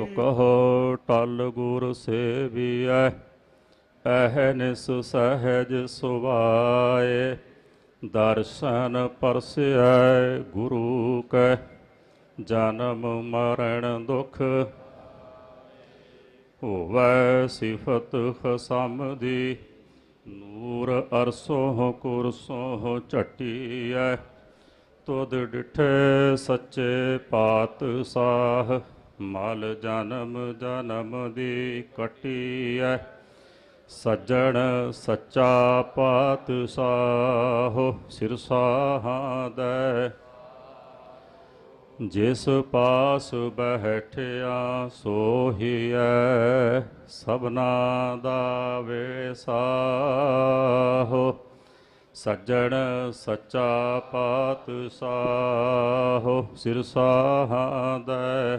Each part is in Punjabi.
ਸੋ ਕਹੋ ਟਲ ਗੁਰ ਸੇਵੀਐ ਅਹਨਿਸ ਸਹਿਜ ਸੁਭਾਏ। ਦਰਸ਼ਨ ਪਰਸੈ ਗੁਰੂ ਕੈ, ਜਨਮ ਮਰਨ ਦੁਖ ਹੋਵੈ ਸਿਫਤ ਖਸਮ ਦੀ ਨੂਰ ਅਰਸੋਂ ਕੁਰਸੋਂ ਝਟੀਐ, ਤੁਧ ਡਿਠੇ ਸੱਚੇ ਪਾਤ ਸਾਹ ਮਲ ਜਨਮ ਜਨਮ ਦੀ ਕਟੀਐ। ਸੱਜਣ ਸੱਚਾ ਪਾਤਸ਼ਾਹ ਸਿਰਸਾਹਾਂ ਦੈ ਜਿਸ ਪਾਸ ਬਹਿਠਿਆ ਸੋਹੀਐ, ਸਭਨਾ ਦਾ ਵੇਸਾਹੋ। ਸੱਜਣ ਸੱਚਾ ਪਾਤਸ਼ਾਹ ਸਿਰਸਾਹਾਂ ਦੈ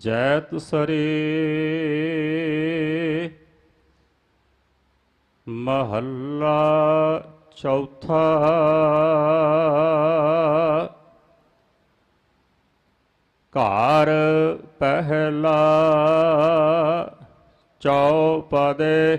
ਜੈਤ ਸਰੀ। ਮਹੱਲਾ ਚੌਥਾ। ਘਰ ਪਹਿਲਾ ਚੌਪਦੇ।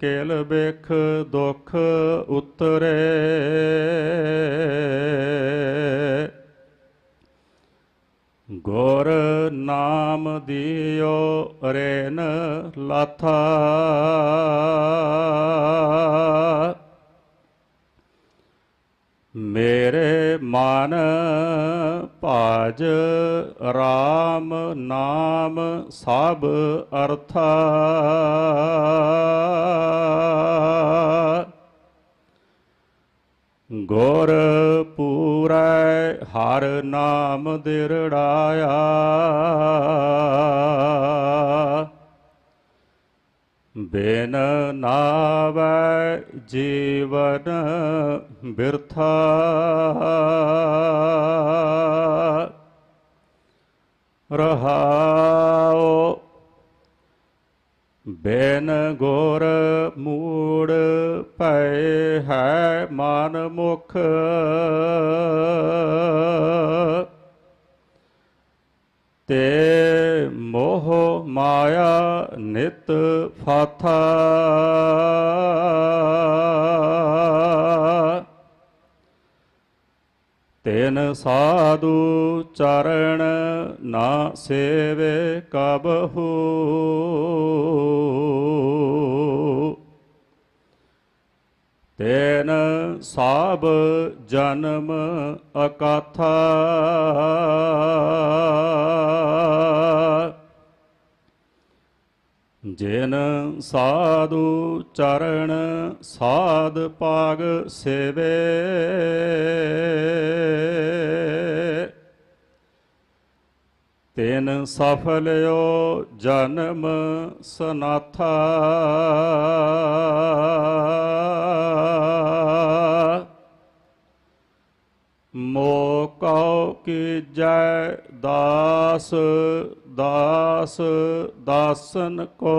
ਕੇਲ ਬਿਖ ਦੁਖ ਉਤਰੇ। ਗੁਰ ਨਾਮ ਦਿਓ ਰੇਨ ਲਾਥਾ। ਮੇਰੇ ਮਨ ਭਾਜ RAM ਨਾਮ ਸਭ ਅਰਥਾ। ਗੁਰ ਪੂਰੈ ਹਰ ਨਾਮ ਦਿਰੜਾਇਆ। ਬਿਨ ਨਾਵੈ ਜੀਵਨ ਬਿਰਥਾ। ਰਹਾਉ ਬਿਨ ਗੁਰ ਮੂੜ ਪਏ ਹੈ ਮਨ ਮੁਖ। ਤੇ ਮੋਹ ਮਾਇਆ ਨਿਤ ਫਾਥਾ। ਤੈਨ ਸਾਧੂ ਚਰਨ ਨਾ ਸੇਵੇ ਕਬਹੂ ਤੈਨ ਸਾਬ ਜਨਮ ਅਕਾਥਾ। ਜੇਨ ਸਾਧੂ ਚਰਨ ਸਾਧ ਪਾਗ ਸੇਵੇ। ਤਿਨ ਸਫਲਿਓ ਜਨਮ ਸਨਾਥਾ। ਮੋਕਉ ਕੀ ਜੈ ਦਾਸ ਦਾਸ ਦਾਸਨ ਕੋ।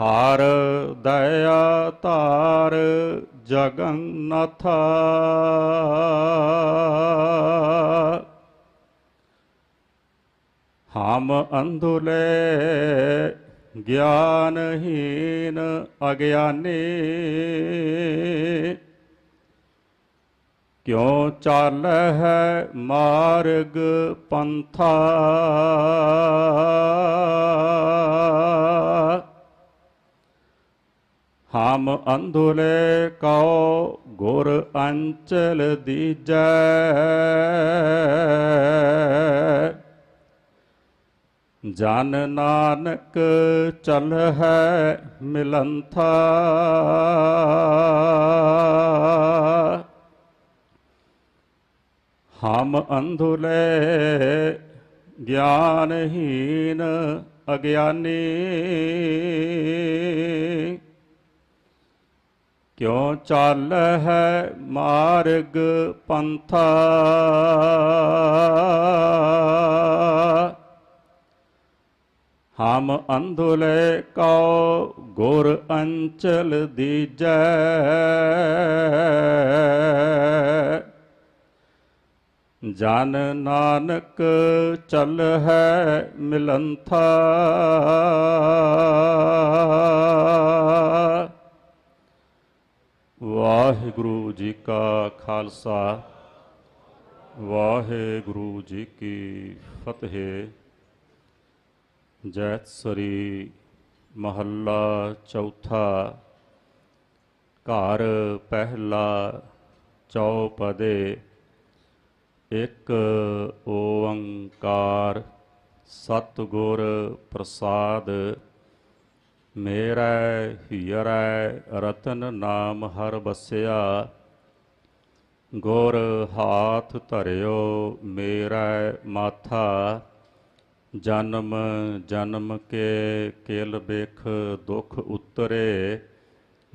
ਹਾਰ ਦਇਆ ਧਾਰ ਜਗਨਨਾਥਾ ਹਮ ਅੰਧੁਲੇ ਗਿਆਨਹੀਨ ਅਗਿਆਨੀ। ਕਿਉ ਚੱਲ ਹੈ ਮਾਰਗ ਪੰਥਾ? ਹਮ ਅੰਧੁਲੇ ਕਉ ਗੁਰ ਅੰਚਲ ਦੀਜੈ। ਜਨ ਨਾਨਕ ਚਲ ਹੈ ਮਿਲੰਥਾ। ਹਮ ਅੰਧੁਲੇ ਗਿਆਨਹੀਨ ਅਗਿਆਨੀ। ਕਿਉ ਚੱਲ ਹੈ ਮਾਰਗ ਪੰਥਾ? ਹਮ ਅੰਧੁਲੇ ਕਉ ਗੁਰ ਅੰਚਲ ਦੀਜੈ। ਜਨ ਨਾਨਕ ਚੱਲ ਹੈ ਮਿਲੰਥਾ। ਵਾਹਿਗੁਰੂ ਜੀ ਕਾ ਖਾਲਸਾ, ਵਾਹਿਗੁਰੂ ਜੀ ਕੀ ਫਤਿਹ। ਜੈਤ ਸਰੀ ਮਹੱਲਾ ਚੌਥਾ, ਘਰ ਪਹਿਲਾ ਚੌਪਦੇ। ਇੱਕ ਓੰਕਾਰ ਸਤਿਗੁਰ ਪ੍ਰਸਾਦ, ਮੇਰਾ ਹੀਰੈ ਰਤਨ ਨਾਮ ਹਰ ਬਸਿਆ, ਗੁਰ ਹਾਥ ਧਰਿਓ ਮੇਰਾ ਮਾਥਾ, ਜਨਮ ਜਨਮ ਕੇ ਕਿਲ ਬਿਖ ਦੁਖ ਉਤਰੇ